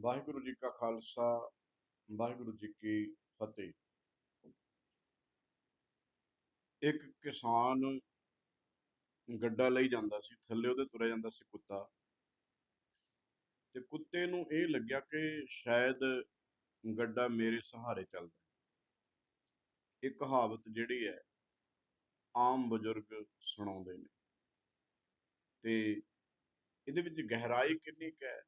ਵਾਹਿਗੁਰੂ ਜੀ ਕਾ ਖਾਲਸਾ, ਵਾਹਿਗੁਰੂ ਜੀ ਕੀ ਫਤਿਹ। ਇੱਕ ਕਿਸਾਨ ਗੱਡਾ ਲਈ ਜਾਂਦਾ ਸੀ, ਥੱਲੇ ਉਹਦੇ ਤੁਰਿਆ ਜਾਂਦਾ ਸੀ ਕੁੱਤਾ। ਤੇ ਕੁੱਤੇ ਨੂੰ ਇਹ ਲੱਗਿਆ ਕਿ ਸ਼ਾਇਦ ਗੱਡਾ ਮੇਰੇ ਸਹਾਰੇ ਚੱਲਦਾ ਹੈ। ਇਹ ਕਹਾਵਤ ਜਿਹੜੀ ਹੈ, ਆਮ ਬਜ਼ੁਰਗ ਸੁਣਾਉਂਦੇ ਨੇ। ਤੇ ਇਹਦੇ ਵਿੱਚ ਗਹਿਰਾਈ ਕਿੰਨੀ ਕੁ ਹੈ?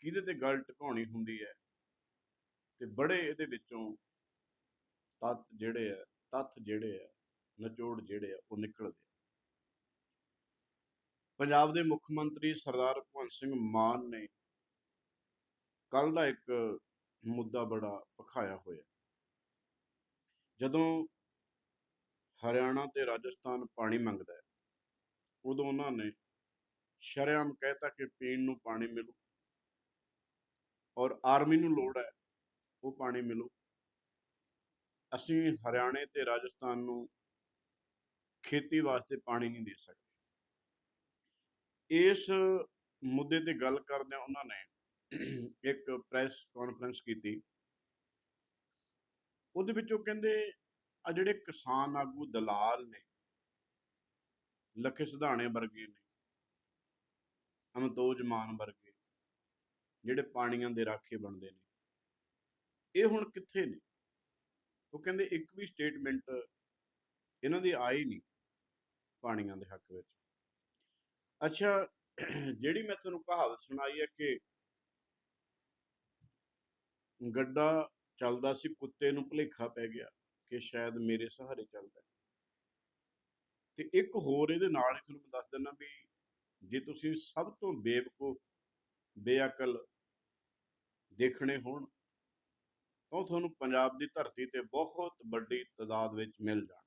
ਕਿਹਦੇ ਤੇ ਗੱਲ ਟਿਕਾਉਣੀ ਹੁੰਦੀ ਹੈ? ਤੇ ਬੜੇ ਇਹਦੇ ਵਿੱਚੋਂ ਤੱਤ ਜਿਹੜੇ ਆ, ਤੱਥ ਜਿਹੜੇ ਆ, ਨਿਚੋੜ ਜਿਹੜੇ ਆ, ਉਹ ਨਿਕਲਦੇ ਆ। ਪੰਜਾਬ ਦੇ ਮੁੱਖ ਮੰਤਰੀ ਸਰਦਾਰ ਭਗਵੰਤ ਸਿੰਘ ਮਾਨ ਨੇ ਕੱਲ ਦਾ ਇੱਕ ਮੁੱਦਾ ਬੜਾ ਪਖਾਇਆ ਹੋਇਆ। ਜਦੋਂ ਹਰਿਆਣਾ ਤੇ ਰਾਜਸਥਾਨ ਪਾਣੀ ਮੰਗਦਾ ਹੈ, ਉਦੋਂ ਉਹਨਾਂ ਨੇ ਸ਼ਰੇਆਮ ਕਹਿਤਾ ਕਿ ਪੀਣ ਨੂੰ ਪਾਣੀ ਮਿਲੂ। ਔਰ ਆਰਮੀ ਨੂੰ ਲੋੜ ਹੈ, ਉਹ ਪਾਣੀ ਮਿਲੋ। ਅਸੀਂ ਹਰਿਆਣੇ ਤੇ ਰਾਜਸਥਾਨ ਨੂੰ ਖੇਤੀ ਵਾਸਤੇ ਪਾਣੀ ਨਹੀਂ ਦੇ ਸਕਦੇ। ਇਸ ਮੁੱਦੇ ਤੇ ਗੱਲ ਕਰਦਿਆਂ ਉਹਨਾਂ ਨੇ ਇੱਕ ਪ੍ਰੈਸ ਕਾਨਫਰੰਸ ਕੀਤੀ। ਉਹਦੇ ਵਿੱਚ ਉਹ ਕਹਿੰਦੇ ਆ ਜਿਹੜੇ ਕਿਸਾਨ ਆਗੂ ਦਲਾਲ ਨੇ, ਲੱਖੇ ਸਿਧਾਣੇ ਵਰਗੇ ਨੇ ਅਮਤੋਜ ਮਾਨ ਵਰਗੇ ਜਿਹੜੇ ਪਾਣੀਆਂ ਦੇ ਰਾਖੇ ਬਣਦੇ ਨੇ। ਇਹ ਹੁਣ ਕਿੱਥੇ ਨੇ? ਉਹ ਕਹਿੰਦੇ ਇੱਕ ਵੀ ਸਟੇਟਮੈਂਟ ਇਹਨਾਂ ਦੀ ਆਈ ਨਹੀਂ ਪਾਣੀਆਂ ਦੇ ਹੱਕ ਵਿੱਚ। ਅੱਛਾ, ਜਿਹੜੀ ਮੈਂ ਤੁਹਾਨੂੰ ਕਹਾਵਤ ਸੁਣਾਈ ਹੈ ਕਿ ਗੱਡਾ ਚੱਲਦਾ ਸੀ, ਕੁੱਤੇ ਨੂੰ ਭੁਲੇਖਾ ਪੈ ਗਿਆ ਕਿ ਸ਼ਾਇਦ ਮੇਰੇ ਸਹਾਰੇ ਚੱਲਦਾ ਤੇ ਇੱਕ ਹੋਰ ਇਹਦੇ ਨਾਲ ਹੀ ਤੁਹਾਨੂੰ ਮੈਂ ਦੱਸ ਦਿੰਦਾ ਵੀ ਜੇ ਤੁਸੀਂ ਸਭ ਤੋਂ ਬੇਵਕੂਫ, ਬੇਅਕਲ ਦੇਖਣੇ ਹੋਣ, ਤਾਂ ਉਹ ਤੁਹਾਨੂੰ ਪੰਜਾਬ ਦੀ ਧਰਤੀ ਤੇ ਬਹੁਤ ਵੱਡੀ ਤਾਦਾਦ ਵਿੱਚ ਮਿਲ ਜਾਣ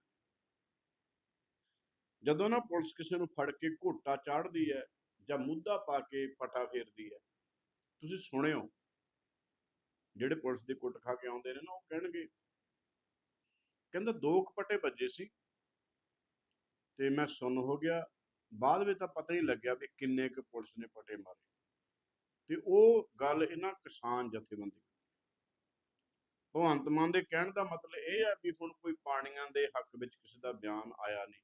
ਜਦੋਂ ਨਾ ਪੁਲਿਸ ਕਿਸੇ ਨੂੰ ਫੜ ਕੇ ਘੋਟਾ ਚਾੜਦੀ ਹੈ ਜਾਂ ਮੁੱਦਾ ਪਾ ਕੇ ਪਟਾ ਫੇਰਦੀ ਹੈ, ਤੁਸੀਂ ਸੁਣਿਓ, ਜਿਹੜੇ ਪੁਲਿਸ ਦੇ ਕੁੱਟ ਖਾ ਕੇ ਆਉਂਦੇ ਨੇ ਨਾ, ਉਹ ਕਹਿਣਗੇ, ਕਹਿੰਦਾ ਦੋ ਕਪਟੇ ਵੱਜੇ ਸੀ ਤੇ ਮੈਂ ਸੁਣ ਹੋ ਗਿਆ, ਬਾਅਦ ਵਿੱਚ ਤਾਂ ਪਤਾ ਹੀ ਲੱਗਿਆ ਵੀ ਕਿੰਨੇ ਕੁ ਪੁਲਿਸ ਨੇ ਪਟੇ ਮਾਰੇ। ਤੇ ਉਹ ਗੱਲ ਇਹਨਾਂ ਕਿਸਾਨ ਜਥੇਬੰਦੀ ਭਗਵੰਤ ਮਾਨ ਦੇ ਕਹਿਣ ਦਾ ਮਤਲਬ ਇਹ ਆ ਵੀ ਹੁਣ ਕੋਈ ਪਾਣੀਆਂ ਦੇ ਹੱਕ ਵਿੱਚ ਕਿਸੇ ਦਾ ਬਿਆਨ ਆਇਆ ਨਹੀਂ।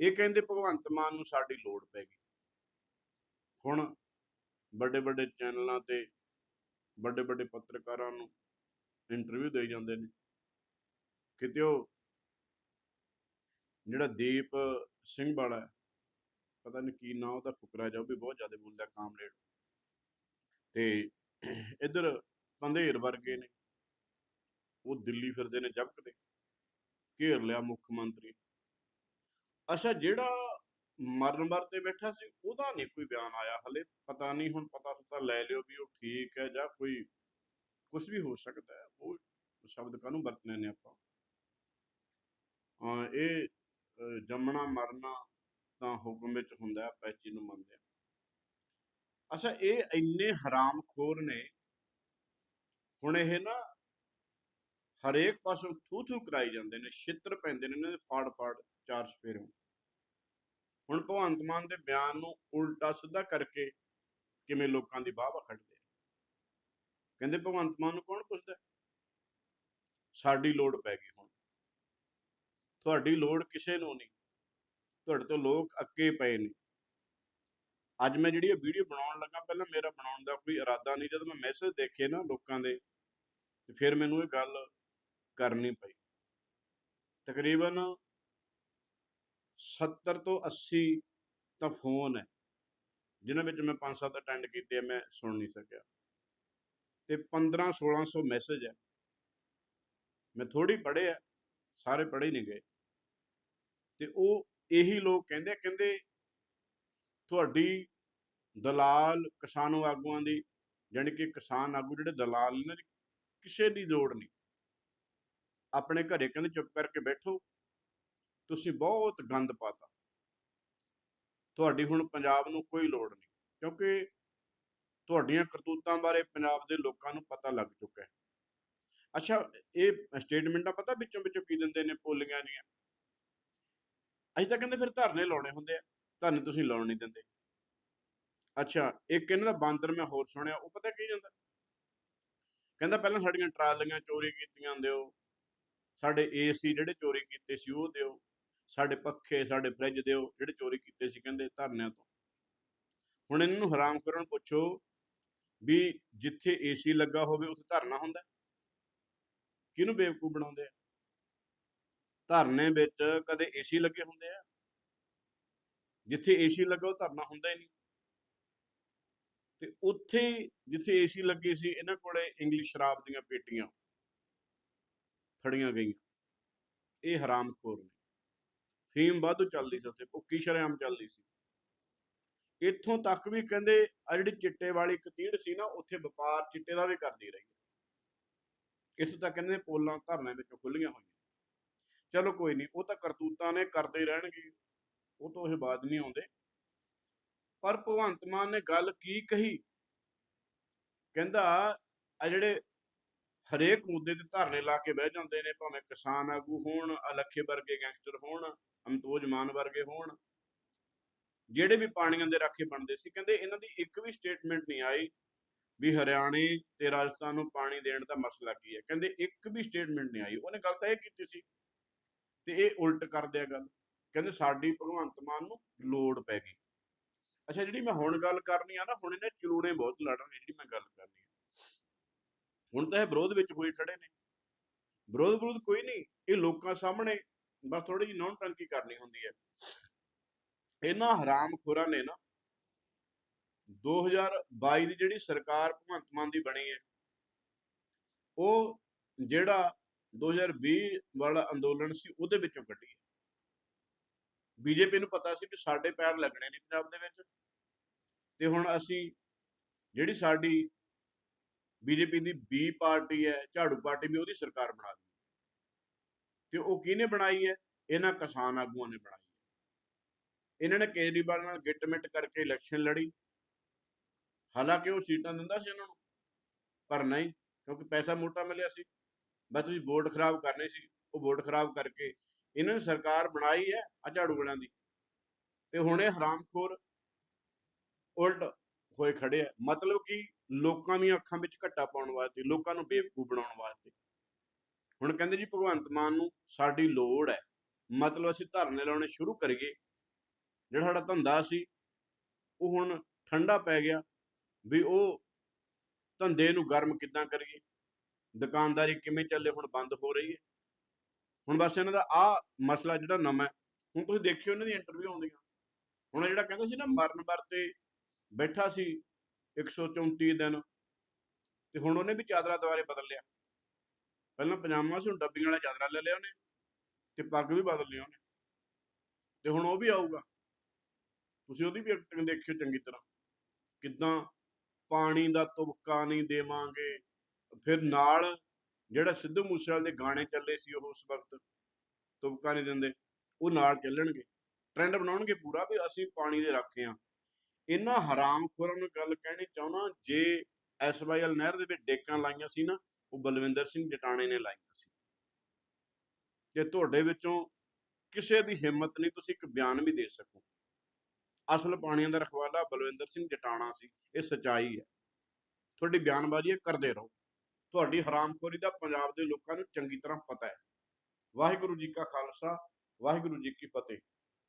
ਇਹ ਕਹਿੰਦੇ ਭਗਵੰਤ ਮਾਨ ਨੂੰ ਸਾਡੀ ਲੋੜ ਪੈ ਗਈ। ਹੁਣ ਵੱਡੇ ਵੱਡੇ ਚੈਨਲਾਂ ਤੇ ਵੱਡੇ ਵੱਡੇ ਪੱਤਰਕਾਰਾਂ ਨੂੰ ਇੰਟਰਵਿਊ ਦੇ ਜਾਂਦੇ ਨੇ। ਕਿਤੇ ਉਹ ਜਿਹੜਾ ਦੀਪ ਸਿੰਘ ਵਾਲਾ ਪਤਾ ਨਹੀਂ ਕੀ ਨਾਂ ਉਹਦਾ ਫੁਕਰਾ ਜਾ ਉਹ ਵੀ ਬਹੁਤ ਜ਼ਿਆਦਾ ਬੋਲਦਾ, ਕਾਮਰੇਡ। ਤੇ ਇਧਰ ਪੰਧੇਰ ਵਰਗੇ ਨੇ। ਉਹ ਦਿੱਲੀ ਫਿਰਦੇ ਨੇ ਜਬਕਦੇ ਘੇਰ ਲਿਆ ਮੁੱਖ ਮੰਤਰੀ। ਅੱਛਾ, ਜਿਹੜਾ ਮਰਨ ਵਰ ਤੇ ਬੈਠਾ ਸੀ, ਉਹਦਾ ਨਹੀਂ ਕੋਈ ਬਿਆਨ ਆਇਆ ਹਲੇ? ਪਤਾ ਨਹੀਂ ਹੁਣ ਪਤਾ ਸੁਤਾ ਲੈ ਲਿਓ ਵੀ ਉਹ ਠੀਕ ਹੈ ਜਾਂ ਕੋਈ ਕੁਝ ਵੀ ਹੋ ਸਕਦਾ ਹੈ। ਉਹ ਸ਼ਬਦ ਕਾਹਨੂੰ ਵਰਤਨੇ ਨੇ ਆਪਾਂ? ਹਾਂ, ਇਹ ਜੰਮਣਾ ਮਰਨਾ ਤਾਂ ਹੁਕਮ ਵਿੱਚ ਹੁੰਦਾ ਹੈ, ਆਪਾਂ ਚੀਜ਼ ਨੂੰ ਮੰਨਦੇ ਹਾਂ। ਅੱਛਾ, ਇਹ ਇੰਨੇ ਹਰਾਮਖੋਰ ਨੇ। ਹੁਣ ਇਹ ਨਾ ਹਰੇਕ ਪਾਸੋਂ ਥੂ ਥੂ ਕਰਾਈ ਜਾਂਦੇ ਨੇ, ਛਿੱਤਰ ਪੈਂਦੇ ਨੇ, ਇਹਨਾਂ ਦੇ ਫਾੜ ਫਾੜ ਚਾਰ ਸਪੇਰੋਂ ਹੁਣ ਭਗਵੰਤ ਮਾਨ ਦੇ ਬਿਆਨ ਨੂੰ ਉਲਟਾ ਸਿੱਧਾ ਕਰਕੇ ਕਿਵੇਂ ਲੋਕਾਂ ਦੀ ਬਾਹ ਖੜਦੇ ਕਹਿੰਦੇ ਭਗਵੰਤ ਮਾਨ ਨੂੰ ਕੌਣ ਪੁੱਛਦਾ? ਸਾਡੀ ਲੋੜ ਪੈ ਗਈ ਹੁਣ। ਤੁਹਾਡੀ ਲੋੜ ਕਿਸੇ ਨੂੰ ਨਹੀਂ। ਤੁਹਾਡੇ ਤੋਂ ਲੋਕ ਅੱਕੇ ਪਏ ਨੇ। ਅੱਜ ਮੈਂ ਜਿਹੜੀ ਇਹ ਵੀਡੀਓ ਬਣਾਉਣ ਲੱਗਾ, ਪਹਿਲਾਂ ਮੇਰਾ ਬਣਾਉਣ ਦਾ ਕੋਈ ਇਰਾਦਾ ਨਹੀਂ, ਜਦੋਂ ਮੈਂ ਮੈਸੇਜ ਦੇਖੇ ਨਾ ਲੋਕਾਂ ਦੇ, ਤੇ ਫਿਰ ਮੈਨੂੰ ਇਹ ਗੱਲ ਕਰਨੀ ਪਈ। ਤਕਰੀਬਨ 70 ਤੋਂ 80 ਤਾਂ ਫੋਨ ਹੈ, ਜਿਨ੍ਹਾਂ ਵਿੱਚ ਮੈਂ 5-7 ਅਟੈਂਡ ਕੀਤੇ ਮੈਂ ਸੁਣ ਨਹੀਂ ਸਕਿਆ। ਤੇ 15-1600 ਮੈਸੇਜ ਹੈ। ਮੈਂ ਥੋੜੀ ਪੜ੍ਹੇ ਆ, ਸਾਰੇ ਪੜ੍ਹੇ ਨਹੀਂ ਗਏ। ਤੇ ਉਹ ਇਹੀ ਲੋਕ ਕਹਿੰਦੇ ਕਹਿੰਦੇ ਤੁਹਾਡੀ ਦਲਾਲ ਕਿਸਾਨ ਆਗੂਆਂ ਦੀ, ਜਾਣੀ ਕਿ ਕਿਸਾਨ ਆਗੂ ਜਿਹੜੇ ਦਲਾਲ ਨੇ, ਕਿਸੇ ਦੀ ਲੋੜ ਨਹੀਂ। ਆਪਣੇ ਘਰੇ ਕਹਿੰਦੇ, ਚੁੱਪ ਕਰਕੇ ਬੈਠੋ। ਤੁਸੀਂ ਬਹੁਤ ਗੰਦ ਪਾਤਾ। ਤੁਹਾਡੀ ਹੁਣ ਪੰਜਾਬ ਨੂੰ ਕੋਈ ਲੋੜ ਨਹੀਂ। ਕਿਉਂਕਿ ਤੁਹਾਡੀਆਂ ਕਰਤੂਤਾਂ ਬਾਰੇ ਪੰਜਾਬ ਦੇ ਲੋਕਾਂ ਨੂੰ ਪਤਾ ਲੱਗ ਚੁੱਕਾ ਹੈ। ਅੱਛਾ, ਇਹ ਸਟੇਟਮੈਂਟਾਂ ਪਤਾ ਵਿੱਚੋਂ ਵਿੱਚੋਂ ਕੀ ਦਿੰਦੇ ਨੇ ਪੋਲੀਆਂ ਦੀਆਂ? ਅਸੀਂ ਤਾਂ ਕਹਿੰਦੇ, ਫਿਰ ਧਰਨੇ ਲਾਉਣੇ ਹੁੰਦੇ ਆ। ਧਰਨੇ ਤੁਸੀਂ ਲਾਉਣ ਨਹੀਂ ਦਿੰਦੇ। ਅੱਛਾ, ਇੱਕ ਇਹਨਾਂ ਦਾ ਬਾਂਦਰ ਮੈਂ ਹੋਰ ਸੁਣਿਆ, ਉਹ ਪਤਾ ਕੀ ਜਾਂਦਾ ਕਹਿੰਦਾ ਪਹਿਲਾਂ ਸਾਡੀਆਂ ਟਰਾਲੀਆਂ ਚੋਰੀ ਕੀਤੀਆਂ ਦਿਓ, ਸਾਡੇ ਏਸੀ ਜਿਹੜੇ ਚੋਰੀ ਕੀਤੇ ਸੀ ਉਹ ਦਿਓ, ਸਾਡੇ ਪੱਖੇ, ਸਾਡੇ ਫ੍ਰਿਜ ਦਿਓ, ਜਿਹੜੇ ਚੋਰੀ ਕੀਤੇ ਸੀ ਕਹਿੰਦੇ ਧਰਨਿਆਂ ਤੋਂ। ਹੁਣ ਇਹਨਾਂ ਨੂੰ ਹਰਾਮ ਕਰਨ ਪੁੱਛੋ ਵੀ ਜਿੱਥੇ ਏਸੀ ਲੱਗਾ ਹੋਵੇ ਉੱਥੇ ਧਰਨਾ ਹੁੰਦਾ? ਕਿਹਨੂੰ ਬੇਵਕੂਫ ਬਣਾਉਂਦੇ ਆ? ਧਰਨੇ ਵਿੱਚ ਕਦੇ ਏਸੀ ਲੱਗੇ ਹੁੰਦੇ ਆ? ਜਿੱਥੇ ਏਸੀ ਲੱਗਾ ਉਹ ਧਰਨਾ ਹੁੰਦਾ ਹੀ ਨਹੀਂ। ਤੇ ਉੱਥੇ ਜਿੱਥੇ ਏਸੀ ਲੱਗੇ ਸੀ, ਇਹਨਾਂ ਕੋਲੇ ਇੰਗਲਿਸ਼ ਸ਼ਰਾਬ ਦੀਆਂ ਪੇਟੀਆਂ ਫੜੀਆਂ ਗਈਆਂ। ਇਹ ਹਰਾਮਖੋਰ ਨੇ। ਫੀਮ ਵਾਧੂ ਚੱਲਦੀ ਸੀ ਉੱਥੇ ਭੁੱਕੀ ਸ਼ਰੇਆਮ ਚੱਲਦੀ ਸੀ। ਇੱਥੋਂ ਤੱਕ ਵੀ ਕਹਿੰਦੇ ਆ ਜਿਹੜੀ ਚਿੱਟੇ ਵਾਲੀ ਕਤੀੜ ਸੀ ਨਾ, ਉੱਥੇ ਵਪਾਰ ਚਿੱਟੇ ਦਾ ਵੀ ਕਰਦੀ ਰਹੀ। ਇੱਥੋਂ ਤੱਕ ਕਹਿੰਦੇ ਪੋਲਾਂ ਧਰਨੇ ਵਿੱਚੋਂ ਖੁੱਲੀਆਂ ਹੋਈਆਂ। ਚਲੋ ਕੋਈ ਨਹੀਂ, ਉਹ ਤਾਂ ਕਰਤੂਤਾਂ ਨੇ, ਕਰਦੇ ਰਹਿਣਗੇ। ਉਹ ਤੋਂ ਇਹ ਬਾਤ ਨਹੀਂ ਆਉਂਦੇ। ਪਰ ਭਗਵੰਤ ਮਾਨ ਨੇ ਗੱਲ ਕੀ ਕਹੀ? ਕਹਿੰਦਾ, ਆ ਜਿਹੜੇ ਹਰੇਕ ਮੁੱਦੇ ਤੇ ਧਰਨੇ ਲਾ ਕੇ ਬਹਿ ਜਾਂਦੇ ਨੇ, ਭਾਵੇਂ ਕਿਸਾਨ ਆਗੂ ਹੋਣ, ਅਲੱਖੇ ਵਰਗੇ ਗੈਂਗਸਟਰ ਹੋਣ, ਅਮਤੋਜ ਮਾਨ ਵਰਗੇ ਹੋਣ, ਜਿਹੜੇ ਵੀ ਪਾਣੀਆਂ ਦੇ ਰਾਖੇ ਬਣਦੇ ਸੀ, ਕਹਿੰਦੇ ਇਹਨਾਂ ਦੀ ਇੱਕ ਵੀ ਸਟੇਟਮੈਂਟ ਨਹੀਂ ਆਈ ਵੀ ਹਰਿਆਣੇ ਤੇ ਰਾਜਸਥਾਨ ਨੂੰ ਪਾਣੀ ਦੇਣ ਦਾ ਮਸਲਾ ਕੀ ਹੈ। ਕਹਿੰਦੇ ਇੱਕ ਵੀ ਸਟੇਟਮੈਂਟ ਨਹੀਂ ਆਈ। ਉਹਨੇ ਗੱਲ ਤਾਂ ਇਹ ਕੀਤੀ ਸੀ ਤੇ ਇਹ ਉਲਟ ਕਰਦੇ ਆ ਗੱਲ। ਕਹਿੰਦੇ ਸਾਡੀ ਭਗਵੰਤ ਮਾਨ ਨੂੰ ਲੋੜ ਪੈ ਗਈ। ਅੱਛਾ, ਜਿਹੜੀ ਮੈਂ ਹੁਣ ਗੱਲ ਕਰਨੀ ਆ ਨਾ, ਹੁਣ ਇਹਨੇ ਚਲੂਣੇ ਬਹੁਤ ਲੜਨਗੇ ਜਿਹੜੀ ਮੈਂ ਗੱਲ ਕਰਨੀ ਆ। ਹੁਣ ਤਾਂ ਇਹ ਵਿਰੋਧ ਵਿੱਚ ਹੋਏ ਖੜੇ ਨੇ। ਵਿਰੋਧ ਵਿਰੋਧ ਕੋਈ ਨਹੀਂ, ਇਹ ਲੋਕਾਂ ਸਾਹਮਣੇ ਬਸ ਥੋੜੀ ਜਿਹੀ ਨੌਨ ਟੰਕੀ ਕਰਨੀ ਹੁੰਦੀ ਹੈ। ਇਹਨਾਂ ਹਰਾਮਖੋਰਾਂ ਨੇ ਨਾ 2022 ਦੀ ਜਿਹੜੀ ਸਰਕਾਰ ਭਗਵੰਤ ਮਾਨ ਦੀ ਬਣੀ ਹੈ, ਉਹ ਜਿਹੜਾ 2020 ਵਾਲਾ ਅੰਦੋਲਨ ਸੀ, ਉਹਦੇ ਵਿੱਚੋਂ ਕੱਢੀ ਬੀਜੇਪੀ ਨੂੰ ਪਤਾ ਸੀ ਕਿ ਸਾਡੇ ਪੈਰ ਲੱਗਣੇ ਨਹੀਂ ਪੰਜਾਬ ਦੇ ਵਿੱਚ। ਤੇ ਹੁਣ ਅਸੀਂ ਜਿਹੜੀ ਸਾਡੀ ਬੀਜੇਪੀ ਦੀ ਬੀ ਪਾਰਟੀ ਹੈ, ਝਾੜੂ ਪਾਰਟੀ ਵੀ ਉਹਦੀ ਸਰਕਾਰ ਬਣਾ ਦਿੱਤੀ। ਤੇ ਉਹ ਕਿਹਨੇ ਬਣਾਈ ਹੈ? ਇਹਨਾਂ ਕਿਸਾਨ ਆਗੂਆਂ ਨੇ ਬਣਾਈ ਇਹਨਾਂ ਨੇ ਕੇਜਰੀਵਾਲ ਨਾਲ ਗਿੱਟਮਿੱਟ ਕਰਕੇ ਇਲੈਕਸ਼ਨ ਲੜੀ। ਹਾਲਾਂਕਿ ਉਹ ਸੀਟਾਂ ਦਿੰਦਾ ਸੀ ਇਹਨਾਂ ਨੂੰ, ਪਰ ਨਹੀਂ, ਕਿਉਂਕਿ ਪੈਸਾ ਮੋਟਾ ਮਿਲਿਆ ਸੀ। ਬਸ ਤੁਸੀਂ ਵੋਟ ਖਰਾਬ ਕਰਨੇ ਸੀ। ਉਹ ਵੋਟ ਖਰਾਬ ਕਰਕੇ ਇਹਨਾਂ ਨੇ ਸਰਕਾਰ ਬਣਾਈ ਹੈ ਆ ਝਾੜੂ ਵਾਲਿਆਂ ਦੀ। ਤੇ ਹੁਣ ਇਹ ਹਰਾਮਖੋਰ ਉਲਟ ਹੋਏ ਖੜੇ ਆ। ਮਤਲਬ ਕਿ ਲੋਕਾਂ ਦੀਆਂ ਅੱਖਾਂ ਵਿੱਚ ਘੱਟਾ ਪਾਉਣ ਵਾਸਤੇ, ਲੋਕਾਂ ਨੂੰ ਬੇਵਕੂਫ ਬਣਾਉਣ ਵਾਸਤੇ। ਹੁਣ ਕਹਿੰਦੇ ਜੀ ਭਗਵੰਤ ਮਾਨ ਨੂੰ ਸਾਡੀ ਲੋੜ ਹੈ। ਮਤਲਬ ਅਸੀਂ ਧਰਨੇ ਲਾਉਣੇ ਸ਼ੁਰੂ ਕਰੀਏ। ਜਿਹੜਾ ਸਾਡਾ ਧੰਦਾ ਸੀ, ਉਹ ਹੁਣ ਠੰਡਾ ਪੈ ਗਿਆ ਵੀ ਉਹ ਧੰਦੇ ਨੂੰ ਗਰਮ ਕਿੱਦਾਂ ਕਰੀਏ? ਦੁਕਾਨਦਾਰੀ ਕਿਵੇਂ ਚੱਲੇ, ਹੁਣ ਬੰਦ ਹੋ ਰਹੀ ਹੈ। ਹੁਣ ਬਸ ਇਹਨਾਂ ਦਾ ਆ ਮਸਲਾ ਜਿਹੜਾ ਨਵਾਂ ਹੈ, ਹੁਣ ਤੁਸੀਂ ਦੇਖਿਓ ਇਹਨਾਂ ਦੀ ਇੰਟਰਵਿਊ ਆਉਂਦੀਆਂ। ਹੁਣ ਜਿਹੜਾ ਕਹਿੰਦਾ ਸੀ ਨਾ ਮਰਨ ਵਰਤੇ ਬੈਠਾ ਸੀ 134 ਦਿਨ ਤੇ ਹੁਣ ਉਹਨੇ ਵੀ ਚਾਦਰਾ ਦੁਆਰੇ ਬਦਲ ਲਿਆ। ਪਹਿਲਾਂ ਪਜਾਮਾ ਸੀ ਹੁਣ ਡੱਬੀਆਂ ਵਾਲਾ ਚਾਦਰਾ ਲੈ ਲਿਆ ਉਹਨੇ ਤੇ ਪੱਗ ਵੀ ਬਦਲ ਲਈ ਉਹਨੇ। ਤੇ ਹੁਣ ਉਹ ਵੀ ਆਊਗਾ। ਤੁਸੀਂ ਉਹਦੀ ਵੀ ਐਕਟਿੰਗ ਦੇਖਿਓ ਚੰਗੀ ਤਰ੍ਹਾਂ। ਕਿਦਾਂ ਪਾਣੀ ਦਾ ਤੁਬਕਾ ਨਹੀਂ ਦੇਵਾਂਗੇ ਫਿਰ ਨਾਲ ਜਿਹੜਾ ਸਿੱਧੂ ਮੂਸੇਵਾਲੇ ਦੇ ਗਾਣੇ ਚੱਲੇ ਸੀ ਉਹ ਉਸ ਵਕਤ, ਤੁਬਕਾ ਨਹੀਂ ਦਿੰਦੇ, ਉਹ ਨਾਲ ਚੱਲਣਗੇ ਟ੍ਰੈਂਡ ਬਣਾਉਣਗੇ ਪੂਰਾ ਵੀ ਅਸੀਂ ਪਾਣੀ ਦੇ ਰੱਖੇ ਆ ਇਹਨਾਂ ਹਰਾਮਖੋਰਾਂ ਨੂੰ ਗੱਲ ਕਹਿਣੀ ਚਾਹੁੰਦਾ, ਜੇ ਐਸਵਾਈਐਲ ਨਹਿਰ ਦੇ ਵਿੱਚ ਡੇਕਾਂ ਲਾਈਆਂ ਸੀ ਨਾ, ਉਹ ਬਲਵਿੰਦਰ ਸਿੰਘ ਜਟਾਣੇ ਨੇ ਲਾਈਆਂ ਸੀ। ਤੇ ਤੁਹਾਡੇ ਵਿੱਚੋਂ ਕਿਸੇ ਦੀ ਹਿੰਮਤ ਨਹੀਂ, ਤੁਸੀਂ ਇੱਕ ਬਿਆਨ ਵੀ ਦੇ ਸਕੋ। ਅਸਲ ਪਾਣੀਆਂ ਦਾ ਰਖਵਾਲਾ ਬਲਵਿੰਦਰ ਸਿੰਘ ਜਟਾਣਾ ਸੀ, ਇਹ ਸਚਾਈ ਹੈ। ਤੁਹਾਡੀ ਬਿਆਨਬਾਜ਼ੀ ਇਹ ਕਰਦੇ ਰਹੋ। ਤੁਹਾਡੀ ਹਰਾਮਖੋਰੀ ਦਾ ਪੰਜਾਬ ਦੇ ਲੋਕਾਂ ਨੂੰ ਚੰਗੀ ਤਰ੍ਹਾਂ ਪਤਾ ਹੈ। ਵਾਹਿਗੁਰੂ ਜੀ ਕਾ ਖਾਲਸਾ, ਵਾਹਿਗੁਰੂ ਜੀ ਕੀ ਫਤਿਹ।